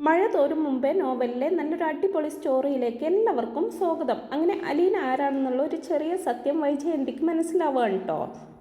മഴ തോരും മുമ്പേ നോവലിലെ നല്ലൊരു അടിപൊളി സ്റ്റോറിയിലേക്ക് എല്ലാവർക്കും സ്വാഗതം. അങ്ങനെ അലീന ആരാണെന്നുള്ള ഒരു ചെറിയ സത്യം വൈജയന്തിക്ക് മനസ്സിലാവുകയാണ് കേട്ടോ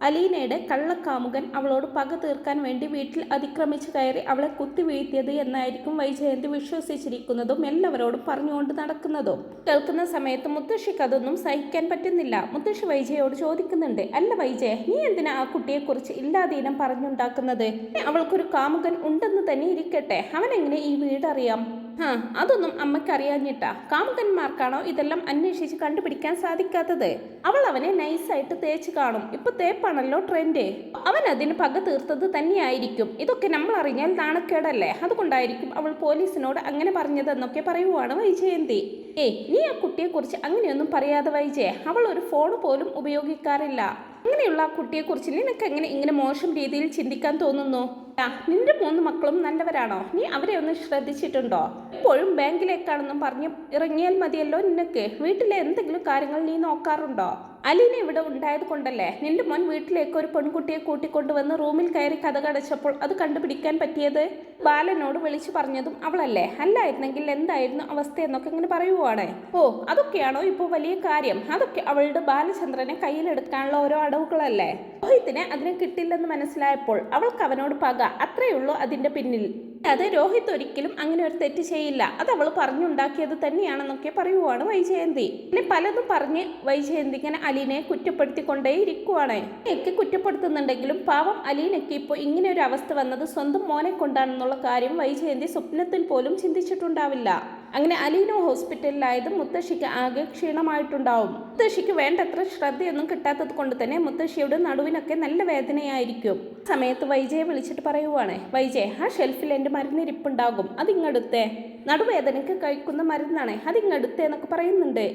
അലീനയുടെ കള്ളക്കാമുകൻ അവളോട് പക തീർക്കാൻ വേണ്ടി വീട്ടിൽ അതിക്രമിച്ചു കയറി അവളെ കുത്തി വീഴ്ത്തിയത് എന്നായിരിക്കും വൈജയന്തി വിശ്വസിച്ചിരിക്കുന്നതും എല്ലാവരോടും പറഞ്ഞുകൊണ്ട് നടക്കുന്നതും. കേൾക്കുന്ന സമയത്ത് മുത്തശ്ശിക്ക് അതൊന്നും സഹിക്കാൻ പറ്റുന്നില്ല. മുത്തശ്ശി വൈജയോട് ചോദിക്കുന്നുണ്ട് അല്ല വൈജയ നീ എന്തിനാ ആ കുട്ടിയെക്കുറിച്ച് ഇല്ലാതീനം പറഞ്ഞുണ്ടാക്കുന്നത്? അവൾക്കൊരു കാമുകൻ ഉണ്ടെന്ന് തന്നെ ഇരിക്കട്ടെ. അവനെങ്ങനെ ഈ വീടറിയാം? ആ അതൊന്നും അമ്മയ്ക്ക് അറിയാഞ്ഞിട്ടാ കാമുകന്മാർക്കാണോ ഇതെല്ലാം അന്വേഷിച്ച് കണ്ടുപിടിക്കാൻ സാധിക്കാത്തത്? അവൾ അവനെ നൈസായിട്ട് തേച്ച് കാണും. ഇപ്പൊ തേപ്പാണല്ലോ ട്രെൻഡ്. അവൻ അതിന് പക തീർത്തത് തന്നെയായിരിക്കും. ഇതൊക്കെ നമ്മൾ അറിഞ്ഞാൽ നാണക്കേടല്ലേ? അതുകൊണ്ടായിരിക്കും അവൾ പോലീസിനോട് അങ്ങനെ പറഞ്ഞതെന്നൊക്കെ പറയുവാണ് വൈജയന്തി. ഏ നീ ആ കുട്ടിയെക്കുറിച്ച് അങ്ങനെയൊന്നും പറയാതെ വൈജയ. അവൾ ഒരു ഫോൺ പോലും ഉപയോഗിക്കാറില്ല. അങ്ങനെയുള്ള ആ കുട്ടിയെക്കുറിച്ച് നിനക്ക് എങ്ങനെ ഇങ്ങനെ മോശം രീതിയിൽ ചിന്തിക്കാൻ തോന്നുന്നു? നിന്റെ മൂന്ന് മക്കളും നല്ലവരാണോ? നീ അവരെ ഒന്ന് ശ്രദ്ധിച്ചിട്ടുണ്ടോ? ഇപ്പോഴും ബാങ്കിലേക്കാണെന്നും പറഞ്ഞ് ഇറങ്ങിയാൽ മതിയല്ലോ നിനക്ക്. വീട്ടിലെ എന്തെങ്കിലും കാര്യങ്ങൾ നീ നോക്കാറുണ്ടോ? അലീന ഇവിടെ ഉണ്ടായത് കൊണ്ടല്ലേ? നിന്റെ മോൻ വീട്ടിലേക്ക് ഒരു പെൺകുട്ടിയെ കൂട്ടിക്കൊണ്ടുവന്ന് റൂമിൽ കയറി കഥ കടച്ചപ്പോൾ അത് കണ്ടുപിടിക്കാൻ പറ്റിയത്? ബാലനോട് വിളിച്ചു പറഞ്ഞതും അവളല്ലേ? അല്ലായിരുന്നെങ്കിൽ എന്തായിരുന്നു അവസ്ഥ എന്നൊക്കെ ഇങ്ങനെ പറയുവാണ്. ഓ അതൊക്കെയാണോ ഇപ്പോൾ വലിയ കാര്യം? അതൊക്കെ അവളുടെ ബാലചന്ദ്രനെ കയ്യിലെടുക്കാനുള്ള ഓരോ അടവുകളല്ലേ? രോഹിത്തിനെ അതിന് കിട്ടില്ലെന്ന് മനസ്സിലായപ്പോൾ അവൾക്ക് അവനോട് പക അത്രയുള്ളൂ അതിന്റെ പിന്നിൽ. അത് രോഹിത് ഒരിക്കലും അങ്ങനെ ഒരു തെറ്റ് ചെയ്യില്ല. അത് അവൾ പറഞ്ഞുണ്ടാക്കിയത് തന്നെയാണെന്നൊക്കെ പറയുവാണ് വൈജയന്തി. പിന്നെ പലതും പറഞ്ഞ് വൈജയന്തി ഇങ്ങനെ അലീനെ കുറ്റപ്പെടുത്തിക്കൊണ്ടേ ഇരിക്കുവാണ് ഒക്കെ കുറ്റപ്പെടുത്തുന്നുണ്ടെങ്കിലും പാവം അലീനയ്ക്ക് ഇപ്പോൾ ഇങ്ങനെ ഒരു അവസ്ഥ വന്നത് സ്വന്തം മോനെ കൊണ്ടാണെന്നുള്ള കാര്യം വൈജയന്തി സ്വപ്നത്തിൽ പോലും ചിന്തിച്ചിട്ടുണ്ടാവില്ല. അങ്ങനെ അലീനോ ഹോസ്പിറ്റലിലായത് മുത്തശ്ശിക്ക് ആകെ ക്ഷീണമായിട്ടുണ്ടാവും. മുത്തശ്ശിക്ക് വേണ്ടത്ര ശ്രദ്ധയൊന്നും കിട്ടാത്തത് കൊണ്ട് തന്നെ മുത്തശ്ശിയുടെ നടുവിനൊക്കെ നല്ല വേദനയായിരിക്കും. സമയത്ത് വൈജയെ വിളിച്ചിട്ട് പറയുവാണ് വൈജയ് ആ ഷെൽഫിൽ എന്റെ മരുന്നിരിപ്പുണ്ടാകും അതിങ്ങടുത്തേ. നടുവേദനയ്ക്ക് കഴിക്കുന്ന മരുന്നാണ് അതിങ്ങടുത്തേ എന്നൊക്കെ പറയുന്നുണ്ട്.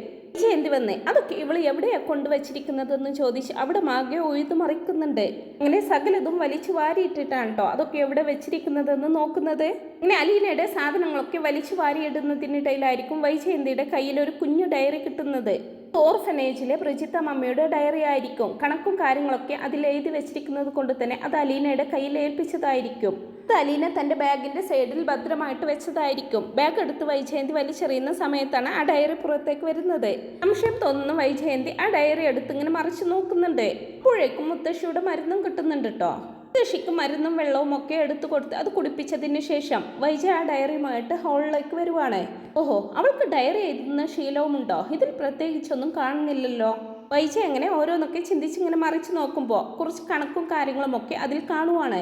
എന്തി വന്നേ? അതൊക്കെ ഇവൾ എവിടെയാ കൊണ്ടുവച്ചിരിക്കുന്നതെന്ന് ചോദിച്ച് അവിടെ മാകെ ഒഴുതു മറിക്കുന്നുണ്ട്. അങ്ങനെ സകലതും വലിച്ചു വാരിയിട്ടിട്ടാണ് കേട്ടോ അതൊക്കെ എവിടെ വെച്ചിരിക്കുന്നതെന്ന് നോക്കുന്നത്? ഇങ്ങനെ അലീനയുടെ സാധനങ്ങളൊക്കെ വലിച്ചു വാരിയിടുന്നതിനിടയിലായിരിക്കും വൈജയന്തിയുടെ കയ്യിൽ ഒരു കുഞ്ഞു ഡയറി കിട്ടുന്നത്. ഓർഫനേജിലെ പ്രജിത്ത മമ്മയുടെ ഡയറി ആയിരിക്കും. കണക്കും കാര്യങ്ങളൊക്കെ അതിൽ എഴുതി വെച്ചിരിക്കുന്നത് കൊണ്ട് തന്നെ അത് അലീനയുടെ കയ്യിൽ ഏൽപ്പിച്ചതായിരിക്കും. അത് അലീന തന്റെ ബാഗിന്റെ സൈഡിൽ ഭദ്രമായിട്ട് വെച്ചതായിരിക്കും. ബാഗ് എടുത്ത് വൈജയന്തി വലിച്ചെറിയുന്ന സമയത്താണ് ആ ഡയറി പുറത്തേക്ക് വരുന്നത്. സംശയം തോന്നുന്ന വൈജയന്തി ആ ഡയറി എടുത്ത് ഇങ്ങനെ മറിച്ചു നോക്കുന്നുണ്ട്. അപ്പോഴേക്കും മുത്തശ്ശിയുടെ മരുന്നും കിട്ടുന്നുണ്ട് കേട്ടോ മുത്തശ്ശിക്ക് മരുന്നും വെള്ളവും ഒക്കെ എടുത്തു കൊടുത്ത് അത് കുടിപ്പിച്ചതിന് ശേഷം വൈജ ആ ഡയറിയുമായിട്ട് ഹാളിലേക്ക് വരുവാണ്. ഓഹോ അവൾക്ക് ഡയറി എഴുതുന്ന ശീലവുമുണ്ടോ ഇതിൽ പ്രത്യേകിച്ചൊന്നും കാണുന്നില്ലല്ലോ. വൈജ എങ്ങനെ ഓരോന്നൊക്കെ ചിന്തിച്ചിങ്ങനെ മറിച്ച് നോക്കുമ്പോൾ കുറച്ച് കണക്കും കാര്യങ്ങളും ഒക്കെ അതിൽ കാണുവാണ്.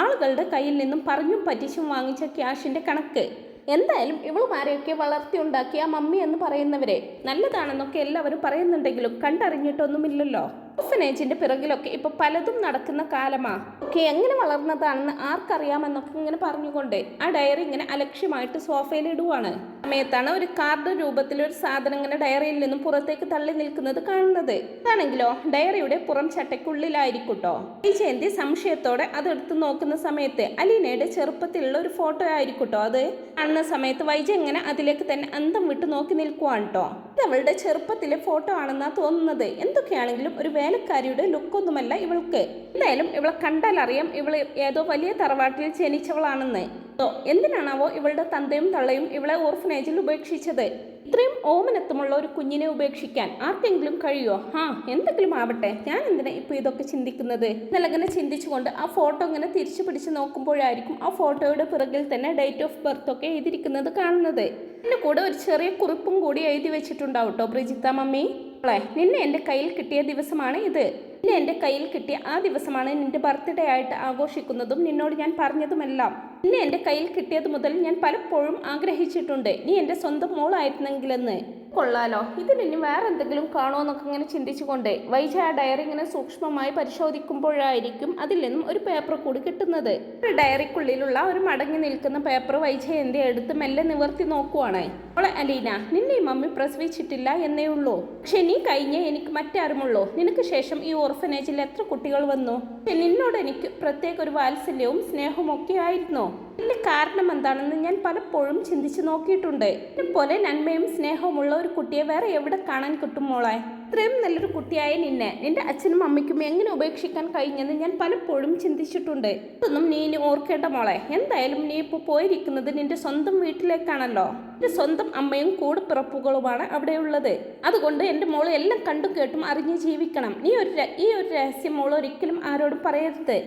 ആളുകളുടെ കയ്യിൽ നിന്നും പറഞ്ഞും പറ്റിച്ചും വാങ്ങിച്ച ക്യാഷിന്റെ കണക്ക്. എന്തായാലും ഇവളുമാരെയൊക്കെ വളർത്തിയുണ്ടാക്കിയ മമ്മി എന്ന് പറയുന്നവരെ. നല്ലതാണെന്നൊക്കെ എല്ലാവരും പറയുന്നുണ്ടെങ്കിലും കണ്ടറിഞ്ഞിട്ടൊന്നുമില്ലല്ലോ. ഓർഫനേജിന്റെ പിറകിലൊക്കെ ഇപ്പൊ പലതും നടക്കുന്ന കാലമാ. ഒക്കെ എങ്ങനെ വളർന്നതാണെന്ന് ആർക്കറിയാമെന്നൊക്കെ ഇങ്ങനെ പറഞ്ഞുകൊണ്ട് ആ ഡയറി ഇങ്ങനെ അലക്ഷ്യമായിട്ട് സോഫയിൽ ഇടുവാണ്. സമയത്താണ് ഒരു കാർഡ് രൂപത്തിൽ ഒരു സാധനം ഇങ്ങനെ ഡയറിയിൽ നിന്നും പുറത്തേക്ക് തള്ളി നിൽക്കുന്നത് കാണുന്നത്. അതാണെങ്കിലോ ഡയറിയുടെ പുറം ചട്ടയ്ക്കുള്ളിലായിരിക്കൂട്ടോ. ഈ ജയന്തി സംശയത്തോടെ അതെടുത്ത് നോക്കുന്ന സമയത്ത് അലീനയുടെ ചെറുപ്പത്തിലുള്ള ഒരു ഫോട്ടോ ആയിരിക്കൂട്ടോ അത്. കാണുന്ന സമയത്ത് വൈജ എങ്ങനെ അതിലേക്ക് തന്നെ അന്തം വിട്ട് നോക്കി നിൽക്കുവാണ് കേട്ടോ ഇത് അവളുടെ ചെറുപ്പത്തിലെ ഫോട്ടോ ആണെന്നാ തോന്നുന്നത്. എന്തൊക്കെയാണെങ്കിലും ഒരു വേലക്കാരിയുടെ ലുക്കൊന്നുമല്ല ഇവൾക്ക്. എന്തായാലും ഇവളെ കണ്ടാൽ അറിയാം ഇവൾ ഏതോ വലിയ തറവാട്ടിൽ ജനിച്ചവളാണെന്ന്. എന്തിനാണാവോ ഇവളുടെ തന്തയും തള്ളയും ഇവളെ ഓർഫനേജിൽ ഉപേക്ഷിച്ചത്? ഇത്രയും ഓമനത്വമുള്ള ഒരു കുഞ്ഞിനെ ഉപേക്ഷിക്കാൻ ആർക്കെങ്കിലും കഴിയോ ആ എന്തെങ്കിലും ആവട്ടെ. ഞാൻ എന്തിനാ ഇപ്പൊ ഇതൊക്കെ ചിന്തിക്കുന്നത്? നിലകനെ ചിന്തിച്ചുകൊണ്ട് ആ ഫോട്ടോ ഇങ്ങനെ തിരിച്ചു പിടിച്ച് നോക്കുമ്പോഴായിരിക്കും ആ ഫോട്ടോയുടെ പിറകിൽ തന്നെ ഡേറ്റ് ഓഫ് ബർത്ത് ഒക്കെ എഴുതിയിരിക്കുന്നത് കാണുന്നത്. ഇതിന്റെ കൂടെ ഒരു ചെറിയ കുറിപ്പും കൂടി എഴുതി വെച്ചിട്ടുണ്ടാവും കേട്ടോ ബ്രിജിത്ത മമ്മി. മോളെ നിന്നെ എന്റെ കയ്യിൽ കിട്ടിയ ദിവസമാണ് ഇത്. നിന്നെ എന്റെ കയ്യിൽ കിട്ടിയ ആ ദിവസമാണ് നിന്റെ ബർത്ത്ഡേ ആയിട്ട് ആഘോഷിക്കുന്നതും നിന്നോട് ഞാൻ പറഞ്ഞതുമെല്ലാം. നിന്നെ എന്റെ കയ്യിൽ കിട്ടിയത് മുതൽ ഞാൻ പലപ്പോഴും ആഗ്രഹിച്ചിട്ടുണ്ട്. നീ എന്റെ സ്വന്തം മോളായിരുന്നെങ്കിലെന്ന്. കൊള്ളാലോ. ഇതിലിനി വേറെ എന്തെങ്കിലും കാണുമോ എന്നൊക്കെ ഇങ്ങനെ ചിന്തിച്ചുകൊണ്ട് വൈജ ആ ഡയറി ഇങ്ങനെ സൂക്ഷ്മമായി പരിശോധിക്കുമ്പോഴായിരിക്കും അതിൽ നിന്നും ഒരു പേപ്പർ കൂടി കിട്ടുന്നത്. ഒരു ഡയറിക്കുള്ളിലുള്ള ഒരു മടങ്ങി നിൽക്കുന്ന പേപ്പർ വൈജ എന്റെ എടുത്ത് മെല്ലെ നിവർത്തി നോക്കുവാണ്. അവളെ അലീന നിന്നെ മമ്മി പ്രസവിച്ചിട്ടില്ല എന്നേ ഉള്ളൂ. പക്ഷെ നീ കഴിഞ്ഞേ എനിക്ക് മറ്റാരുമുള്ളൂ. നിനക്ക് ശേഷം ഈ ഓർഫനേജിൽ എത്ര കുട്ടികൾ വന്നു? പക്ഷെ നിന്നോട് എനിക്ക് പ്രത്യേക ഒരു വാത്സല്യവും സ്നേഹവും ഒക്കെ ആയിരുന്നു. ഇതിന്റെ കാരണം എന്താണെന്ന് ഞാൻ പലപ്പോഴും ചിന്തിച്ചു നോക്കിയിട്ടുണ്ട്. പോലെ നന്മയും സ്നേഹവുമുള്ള ഒരു കുട്ടിയെ വേറെ എവിടെ കാണാൻ കിട്ടും മോളെ? ഇത്രയും നല്ലൊരു കുട്ടിയായ നിന്നെ നിന്റെ അച്ഛനും അമ്മയ്ക്കും എങ്ങനെ ഉപേക്ഷിക്കാൻ കഴിഞ്ഞെന്ന് ഞാൻ പലപ്പോഴും ചിന്തിച്ചിട്ടുണ്ട്. ഇതൊന്നും നീ ഇനി ഓർക്കേണ്ട മോളെ. എന്തായാലും നീ ഇപ്പോൾ പോയിരിക്കുന്നത് നിന്റെ സ്വന്തം വീട്ടിലേക്കാണല്ലോ. നിന്റെ സ്വന്തം അമ്മയും കൂടെ പിറപ്പുകളുമാണ് അവിടെയുള്ളത് അതുകൊണ്ട് എന്റെ മോളെ എല്ലാം കണ്ടും കേട്ടും അറിഞ്ഞ് ജീവിക്കണം. നീ ഒരു ഈ ഒരു രഹസ്യം മോൾ ഒരിക്കലും ആരോടും പറയരുത്.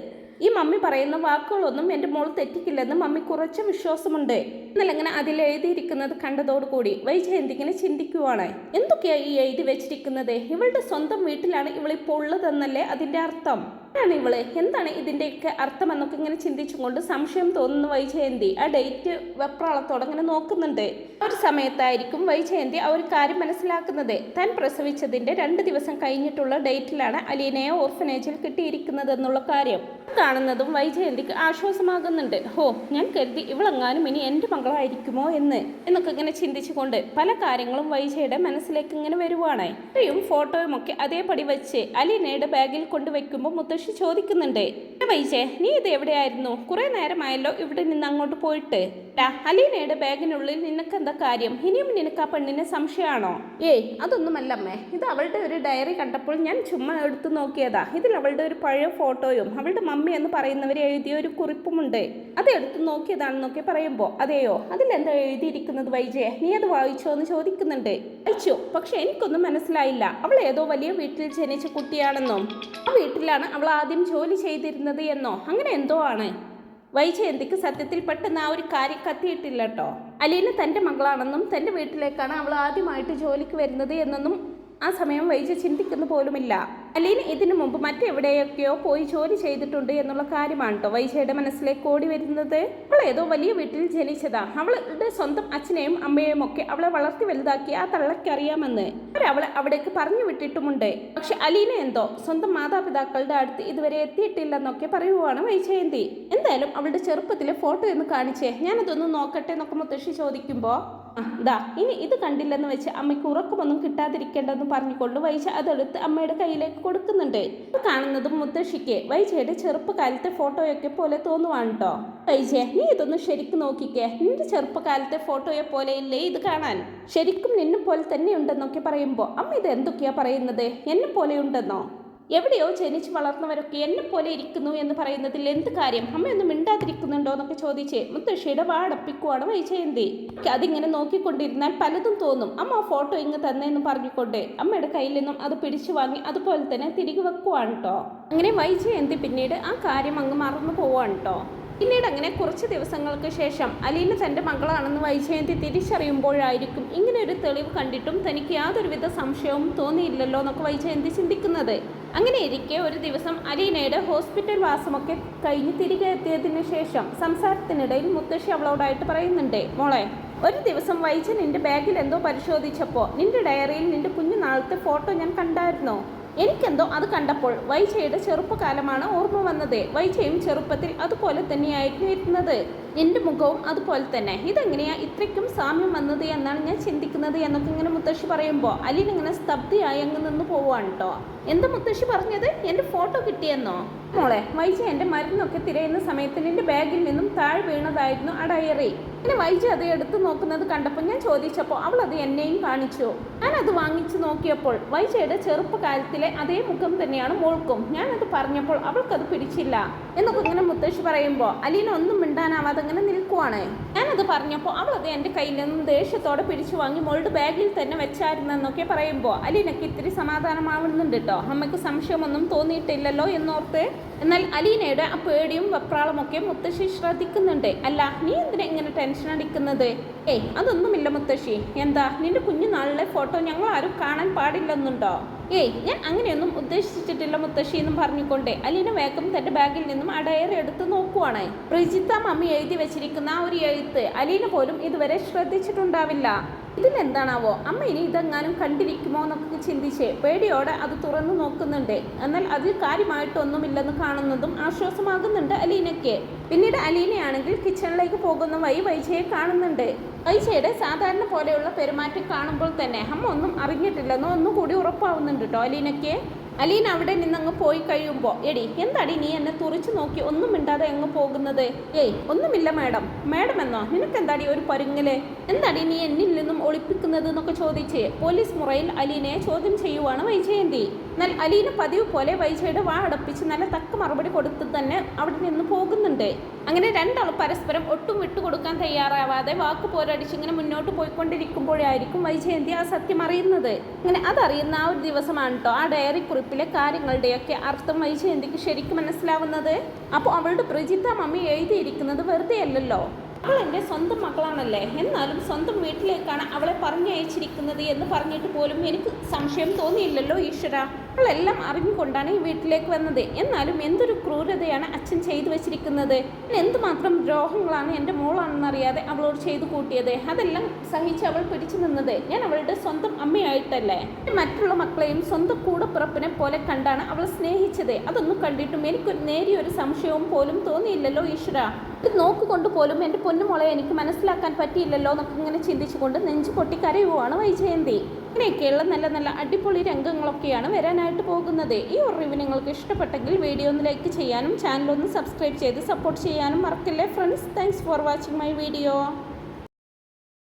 ഈ മമ്മി പറയുന്ന വാക്കുകളൊന്നും എന്റെ മോൾ തെറ്റിക്കില്ലെന്ന് മമ്മി കുറച്ച് വിശ്വാസമുണ്ട്. എന്നാൽ ഇങ്ങനെ അതിൽ എഴുതിയിരിക്കുന്നത് കണ്ടതോടുകൂടി വൈജയന്തി ഇങ്ങനെ ചിന്തിക്കുവാണ്? എന്തൊക്കെയാണ് ഈ എഴുതി വെച്ചിരിക്കുന്നത്? ഇവളുടെ സ്വന്തം വീട്ടിലാണ് ഇവളിപ്പോൾ ഉള്ളതെന്നല്ലേ അതിന്റെ അർത്ഥം? ആരാണ് ഇവൾ? എന്താണ് ഇതിന്റെയൊക്കെ അർത്ഥം എന്നൊക്കെ ഇങ്ങനെ ചിന്തിച്ചുകൊണ്ട് സംശയം തോന്നുന്ന വൈജയന്തി. ആ ഡേറ്റ് വെപ്രാളത്തോടെ ഇങ്ങനെ നോക്കുന്നുണ്ട്. ഒരു സമയത്തായിരിക്കും വൈജയന്തി ആ ഒരു കാര്യം മനസ്സിലാക്കുന്നത്. താൻ പ്രസവിച്ചതിന്റെ രണ്ട് ദിവസം കഴിഞ്ഞിട്ടുള്ള ഡേറ്റിലാണ് അലീനയെ ഓർഫനേജിൽ കിട്ടിയിരിക്കുന്നത് എന്നുള്ള കാര്യം. കാണുന്നതും വൈജയന്തിക്ക് ആശ്വാസമാകുന്നുണ്ട്. ഹോ ഞാൻ കരുതി ഇവളെങ്ങാനും ഇനി എന്റെ മകളായിരിക്കുമോ എന്ന് എന്നൊക്കെ ഇങ്ങനെ ചിന്തിച്ചുകൊണ്ട് പല കാര്യങ്ങളും വൈജയുടെ മനസ്സിലേക്ക് ഇങ്ങനെ വരുവാണ്. ഫോട്ടോയും ഒക്കെ അതേപടി വെച്ച് അലീനയുടെ ബാഗിൽ കൊണ്ടുവയ്ക്കുമ്പോൾ മുത്തശ്ശി ചോദിക്കുന്നുണ്ട് "എടാ വൈജെ നീ ഇത് എവിടെയായിരുന്നു? കുറെ നേരമായല്ലോ ഇവിടെ നിന്ന് അങ്ങോട്ട് പോയിട്ട്. അലീനയുടെ ബാഗിനുള്ളിൽ നിനക്ക് എന്താ കാര്യം? ഇനിയും നിനക്ക് ആ പെണ്ണിന് സംശയമാണോ? ഏയ് അതൊന്നുമല്ല അമ്മേ. ഇത് അവളുടെ ഒരു ഡയറി കണ്ടപ്പോൾ ഞാൻ ചുമ്മാ എടുത്തു നോക്കിയതാ. ഇതിൽ അവളുടെ ഒരു പഴയ ഫോട്ടോയും അവളുടെ മമ്മി എന്ന് പറയുന്നവർ എഴുതിയ ഒരു കുറിപ്പുമുണ്ട്. അത് എടുത്തു നോക്കിയതാണെന്നൊക്കെ പറയുമ്പോൾ അതെയോ? എന്താ എഴുതിയിരിക്കുന്നത് വൈജയ നീ അത് വായിച്ചോ എന്ന് ചോദിക്കുന്നുണ്ട്. വായിച്ചു പക്ഷെ എനിക്കൊന്നും മനസ്സിലായില്ല. അവൾ ഏതോ വലിയ വീട്ടിൽ ജനിച്ച കുട്ടിയാണെന്നും. ആ വീട്ടിലാണ് അവൾ ആദ്യം ജോലി ചെയ്തിരുന്നത് എന്നോ? അങ്ങനെ എന്തോ ആണ്. വൈജയന്തിക്ക് സത്യത്തിൽ പെട്ടെന്ന് ആ ഒരു കാര്യം കത്തിയിട്ടില്ല കേട്ടോ അലീന തന്റെ മകളാണെന്നും തന്റെ വീട്ടിലേക്കാണ് അവൾ ആദ്യമായിട്ട് ജോലിക്ക് വരുന്നത് എന്നൊന്നും ആ സമയം വൈജ ചിന്തിക്കുന്ന പോലുമില്ല. അലീന ഇതിനു മുമ്പ് മറ്റെവിടെയൊക്കെയോ പോയി ജോലി ചെയ്തിട്ടുണ്ട് എന്നുള്ള കാര്യമാണ് കേട്ടോ വൈശയുടെ മനസ്സിലേക്ക് ഓടി വരുന്നത്. അവൾ ഏതോ വലിയ വീട്ടിൽ ജനിച്ചതാ. അവളുടെ സ്വന്തം അച്ഛനെയും അമ്മയെയും ഒക്കെ അവളെ വളർത്തി വലുതാക്കി ആ തള്ളക്കറിയാമെന്ന് അവരവളെ അവിടേക്ക് പറഞ്ഞു വിട്ടിട്ടുമുണ്ട്. പക്ഷെ അലീന എന്തോ സ്വന്തം മാതാപിതാക്കളുടെ അടുത്ത് ഇതുവരെ എത്തിയിട്ടില്ലെന്നൊക്കെ പറയുവാണ് വൈജയന്തി. എന്തായാലും അവളുടെ ചെറുപ്പത്തിലെ ഫോട്ടോ എന്ന് കാണിച്ചേ. ഞാനതൊന്ന് നോക്കട്ടെ എന്നൊക്കെ മുത്തശ്ശി ചോദിക്കുമ്പോൾ ദാ ഇനി ഇത് കണ്ടില്ലെന്ന് വെച്ച് അമ്മയ്ക്ക് ഉറക്കമൊന്നും കിട്ടാതിരിക്കേണ്ടെന്ന് പറഞ്ഞുകൊണ്ട് വൈശ അതെടുത്ത് അമ്മയുടെ കയ്യിലേക്ക് കൊടുക്കുന്നുണ്ട്. ഇത് കാണുന്നതും മുത്തശ്ശിക്ക് വൈജയുടെ ചെറുപ്പകാലത്തെ ഫോട്ടോയൊക്കെ പോലെ തോന്നുവാണ് കേട്ടോ വൈജയ നീ ഇതൊന്ന് ശരിക്കും നോക്കിക്കേ. നിന്റെ ചെറുപ്പകാലത്തെ ഫോട്ടോയെ പോലെയല്ലേ ഇത് കാണാൻ? ശരിക്കും നിന്നെ പോലെ തന്നെ ഉണ്ടെന്നൊക്കെ പറയുമ്പോൾ അമ്മ ഇത് എന്തൊക്കെയാ പറയുന്നത്? എന്നെ പോലെ ഉണ്ടെന്നോ? എവിടെയോ ജനിച്ച് വളർന്നവരൊക്കെ എന്നെ പോലെ ഇരിക്കുന്നു എന്ന് പറയുന്നതിൽ എന്ത് കാര്യം? അമ്മയൊന്നും മിണ്ടാതിരിക്കുന്നുണ്ടോ എന്നൊക്കെ ചോദിച്ച് മുത്തശ്ശിയുടെ വാടപ്പിക്കുവാണ് വൈജയന്തി. അതിങ്ങനെ നോക്കിക്കൊണ്ടിരുന്നാൽ പലതും തോന്നും. അമ്മ ഫോട്ടോ ഇങ്ങ് തന്നെയെന്ന് പറഞ്ഞുകൊണ്ട് അമ്മയുടെ കയ്യിൽ നിന്നും അത് പിടിച്ചു വാങ്ങി അതുപോലെ തന്നെ തിരികെ വെക്കുവാണ് കേട്ടോ അങ്ങനെ വൈജയന്തി പിന്നീട് ആ കാര്യം അങ്ങ് മറന്നു പോവാണ് കേട്ടോ പിന്നീട് അങ്ങനെ കുറച്ച് ദിവസങ്ങൾക്ക് ശേഷം അലീന തന്റെ മകളാണെന്ന് വൈജയന്തി തിരിച്ചറിയുമ്പോഴായിരിക്കും ഇങ്ങനെ ഒരു തെളിവ് കണ്ടിട്ടും തനിക്ക് യാതൊരുവിധ സംശയവും തോന്നിയില്ലല്ലോ എന്നൊക്കെ വൈജയന്തി ചിന്തിക്കുന്നത്. അങ്ങനെ ഇരിക്കെ ഒരു ദിവസം അലീനയുടെ ഹോസ്പിറ്റൽ വാസമൊക്കെ കഴിഞ്ഞ് തിരികെ എത്തിയതിന് ശേഷം സംസാരത്തിനിടയിൽ മുത്തശ്ശി അവളോടായിട്ട് പറയുന്നുണ്ട് മോളെ ഒരു ദിവസം വൈജ നിന്റെ ബാഗിൽ എന്തോ പരിശോധിച്ചപ്പോൾ നിന്റെ ഡയറിയിൽ നിന്റെ കുഞ്ഞു നാളത്തെ ഫോട്ടോ ഞാൻ കണ്ടായിരുന്നോ? എനിക്കെന്തോ അത് കണ്ടപ്പോൾ വൈജയുടെ ചെറുപ്പകാലമാണ് ഓർമ്മ വന്നത്. വൈജയും ചെറുപ്പത്തിൽ അതുപോലെ തന്നെയായിരുന്നു ഇരുന്നത്. എന്റെ മുഖവും അതുപോലെ തന്നെ. ഇതെങ്ങനെയാ ഇത്രയ്ക്കും സാമ്യം വന്നത് എന്നാണ് ഞാൻ ചിന്തിക്കുന്നത് എന്നൊക്കെ ഇങ്ങനെ മുത്തശ്ശി പറയുമ്പോൾ അലീൻ ഇങ്ങനെ സ്തബ്ധയായി അങ്ങ് നിന്ന് പോവാണ് കേട്ടോ എന്താ മുത്തശ്ശി പറഞ്ഞത്? എന്റെ ഫോട്ടോ കിട്ടിയെന്നോ? മോളെ വൈജി എന്റെ മരുന്നൊക്കെ തിരയുന്ന സമയത്ത് നിന്റെ ബാഗിൽ നിന്നും താഴെ വീണതായിരുന്നു ആ ഡയറി പിന്നെ വൈജി അത് എടുത്തു നോക്കുന്നത് കണ്ടപ്പോൾ ഞാൻ ചോദിച്ചപ്പോൾ അവൾ അത് എന്നെയും കാണിച്ചു. ഞാൻ അത് വാങ്ങിച്ചു നോക്കിയപ്പോൾ വൈജയുടെ ചെറുപ്പകാലത്തിലെ അതേ മുഖം തന്നെയാണ് മോൾക്കും. ഞാൻ ഞാനത് പറഞ്ഞപ്പോൾ അവൾക്കത് പിടിച്ചില്ല. എന്നൊക്കെ ഇങ്ങനെ മുത്തശ്ശി പറയുമ്പോൾ അലീന ഒന്നും മിണ്ടാനാവാതെ ഇങ്ങനെ നിൽക്കുവാണ്. ഞാനത് പറഞ്ഞപ്പോൾ അവൾ അത് എന്റെ കയ്യിൽ നിന്നും ദേഷ്യത്തോടെ പിടിച്ചു വാങ്ങി മോളുടെ ബാഗിൽ തന്നെ വെച്ചായിരുന്നെന്നൊക്കെ പറയുമ്പോൾ അലീനക്ക് ഇത്തിരി സമാധാനമാവുന്നുണ്ട് കേട്ടോ അമ്മയ്ക്ക് സംശയമൊന്നും തോന്നിയിട്ടില്ലല്ലോ എന്നോർത്ത് എന്നാൽ അലീനയുടെ ആ പേടിയും വെപ്രാളമൊക്കെ മുത്തശ്ശി ശ്രദ്ധിക്കുന്നുണ്ട്. അല്ല നീ എന്തിനാ ഇങ്ങനെ ടെൻഷൻ അടിക്കുന്നത്? ഏയ് അതൊന്നുമില്ല മുത്തശ്ശി. എന്താ നിന്റെ കുഞ്ഞുനാളിലെ ഫോട്ടോ ഞങ്ങൾ ആരും കാണാൻ പാടില്ലെന്നുണ്ടോ? ഏയ് ഞാൻ അങ്ങനെയൊന്നും ഉദ്ദേശിച്ചിട്ടില്ല മുത്തശ്ശി എന്നും പറഞ്ഞുകൊണ്ട് അലീന വേഗം തന്റെ ബാഗിൽ നിന്നും ആ ഡയറി എടുത്ത് നോക്കുവാണ്. പ്രിജിത്ത മമ്മി എഴുതി വെച്ചിരിക്കുന്ന ആ ഒരു എഴുത്ത് അലീന പോലും ഇതുവരെ ശ്രദ്ധിച്ചിട്ടുണ്ടാവില്ല. ഇതിലെന്താണാവോ അമ്മ ഇനി ഇതെങ്ങാനും കണ്ടിരിക്കുമോ എന്നൊക്കെ ചിന്തിച്ച് പേടിയോടെ അത് തുറന്നു നോക്കുന്നുണ്ട്. എന്നാൽ അതിൽ കാര്യമായിട്ടൊന്നുമില്ലെന്ന് കാണുന്നതും ആശ്വാസമാകുന്നുണ്ട് അലീനയ്ക്ക്. പിന്നീട് അലീനയാണെങ്കിൽ കിച്ചണിലേക്ക് പോകുന്ന വഴി വൈജയെ കാണുന്നുണ്ട്. വൈജയുടെ സാധാരണ പോലെയുള്ള പെരുമാറ്റം കാണുമ്പോൾ തന്നെ അമ്മ ഒന്നും അറിഞ്ഞിട്ടില്ലെന്നോ ഒന്നുകൂടി ഉറപ്പാവുന്നുണ്ട് കേട്ടോ അലീനയ്ക്ക്. അലീന അവിടെ നിന്ന് അങ്ങ് പോയി കഴിയുമ്പോൾ എടി എന്താടി നീ എന്നെ തുറച്ചു നോക്കി ഒന്നും മിണ്ടാതെ അങ്ങ് പോകുന്നത്? ഏയ് ഒന്നുമില്ല മാഡം. മാഡം എന്നോ? നിനക്ക് എന്താടി ഒരു പരുങ്ങൽ? എന്താടി നീ എന്നിൽ നിന്നും ഒളിപ്പിക്കുന്നത്? എന്നൊക്കെ ചോദിച്ച് പോലീസ് മുറയിൽ അലീനെ ചോദ്യം ചെയ്യുവാണ് വൈജയന്തി. എന്നാൽ അലീന പതിവ് പോലെ വൈജയുടെ വാ അടപ്പിച്ച് നല്ല തക്ക മറുപടി കൊടുത്ത് തന്നെ അവിടെ നിന്ന് പോകുന്നുണ്ട്. അങ്ങനെ രണ്ടാളും പരസ്പരം ഒട്ടും വിട്ടുകൊടുക്കാൻ തയ്യാറാവാതെ വാക്ക് പോരടിച്ച് ഇങ്ങനെ മുന്നോട്ട് പോയിക്കൊണ്ടിരിക്കുമ്പോഴായിരിക്കും വൈജയന്തി ആ സത്യം അറിയുന്നത്. അങ്ങനെ അതറിയുന്ന ആ ഒരു ദിവസമാണ് കേട്ടോ ആ ഡയറി കുറിപ്പിലെ കാര്യങ്ങളുടെയൊക്കെ അർത്ഥം വൈജയന്തിക്ക് ശരിക്കും മനസ്സിലാവുന്നത്? അപ്പോൾ അവളുടെ പ്രജിത്ത മമ്മി എഴുതിയിരിക്കുന്നത് വെറുതെ അല്ലല്ലോ? അവൾ എന്റെ സ്വന്തം മക്കളാണല്ലേ എന്നാലും സ്വന്തം വീട്ടിലേക്കാണ് അവളെ പറഞ്ഞയച്ചിരിക്കുന്നത് എന്ന് പറഞ്ഞിട്ട് പോലും എനിക്ക് സംശയം തോന്നിയില്ലല്ലോ ഈശ്വര. അവളെല്ലാം അറിഞ്ഞുകൊണ്ടാണ് ഈ വീട്ടിലേക്ക് വന്നത്. എന്നാലും എന്തൊരു ക്രൂരതയാണ് അച്ഛൻ ചെയ്തു വെച്ചിരിക്കുന്നത്. എന്തുമാത്രം ദ്രോഹങ്ങളാണ് എന്റെ മോളാണെന്നറിയാതെ അവളോട് ചെയ്തു കൂട്ടിയത്. അതെല്ലാം സഹിച്ച് അവൾ പിടിച്ചു നിന്നത്. ഞാൻ അവളുടെ സ്വന്തം അമ്മയായിട്ടല്ലേ? മറ്റുള്ള മക്കളെയും സ്വന്തം കൂടപ്പിറപ്പിനെ പോലെ കണ്ടാണ് അവൾ സ്നേഹിച്ചത്. അതൊന്നും കണ്ടിട്ടും എനിക്ക് നേരിയൊരു സംശയവും പോലും തോന്നിയില്ലല്ലോ ഈശ്വര. ഇത് നോക്കുകൊണ്ട് പോലും എന്റെ പൊന്നുമോളെ എനിക്ക് മനസ്സിലാക്കാൻ പറ്റിയില്ലല്ലോ എന്നൊക്കെ ഇങ്ങനെ ചിന്തിച്ചുകൊണ്ട് നെഞ്ചു പൊട്ടി കരയുവാണ് വൈജയന്തി. ഇങ്ങനെയൊക്കെയുള്ള നല്ല നല്ല അടിപൊളി രംഗങ്ങളൊക്കെയാണ് വരാനായിട്ട് പോകുന്നത്. ഈ ഒരു റിവ്യൂ നിങ്ങൾക്ക് ഇഷ്ടപ്പെട്ടെങ്കിൽ വീഡിയോ ഒന്ന് ലൈക്ക് ചെയ്യാനും ചാനൽ ഒന്ന് സബ്സ്ക്രൈബ് ചെയ്ത് സപ്പോർട്ട് ചെയ്യാനും മറക്കല്ലേ friends thanks for watching my video